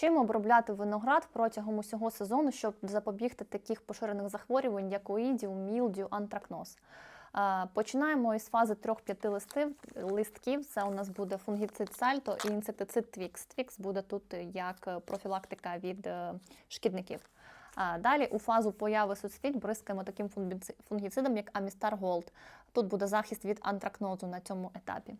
Чим обробляти виноград протягом усього сезону, щоб запобігти таких поширених захворювань, як оїдіум, мілдю, антракноз? Е, Починаємо із фази 3-5 листів, листків. Це у нас буде фунгіцид сальто і інсектицид твікс. Твікс буде тут як профілактика від е, шкідників. Далі у фазу появи суцвіть бризкаємо таким фунгіцидом, як Амістар Голд. Тут буде захист від антракнозу на цьому етапі.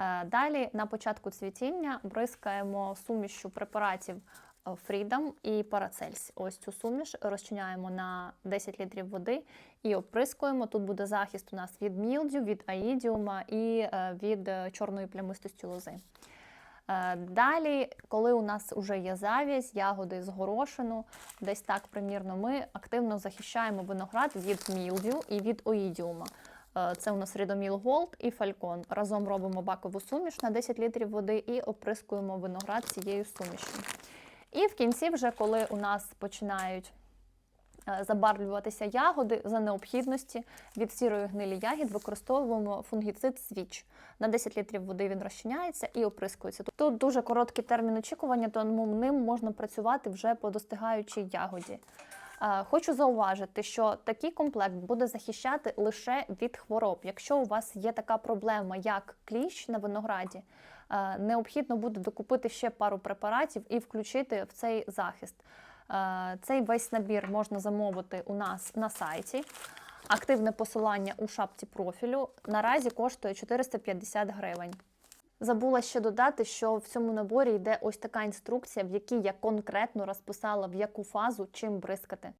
Е, Далі на початку цвітіння бризкаємо сумішю препаратів е, Freedom і Paracels. Ось цю суміш розчиняємо на 10 літрів води і оприскуємо. Тут буде захист у нас від мілдю, від аїдіума і е, від чорної плямистості лози. Далі, коли у нас вже є завязь, ягоди з десь так примірно, ми активно захищаємо виноград від мілдю і від оїдіума. Е, Це у нас Рідоміл Голд і Фалькон. Разом робимо бакову суміш на 10 літрів води і оприскуємо виноград цією сумішю. І в кінці, вже коли у нас починають е, забарвлюватися ягоди за необхідності від сірої гнилі ягід використовуємо фунгіцид свіч. На 10 літрів води він розчиняється і оприскується. Тут дуже короткий термін очікування, тому ним можна працювати вже по достигаючій ягоді. Хочу зауважити, що такий комплект буде захищати лише від хвороб. Якщо у вас є така проблема, як кліщ на винограді, необхідно буде докупити ще пару препаратів і включити в цей захист. Цей весь набір можна замовити у нас на сайті. Активне посилання у шапці профілю наразі коштує 450 гривень. Забула ще додати, що в цьому наборі йде ось така інструкція, в якій я конкретно розписала, в яку фазу чим бризкати.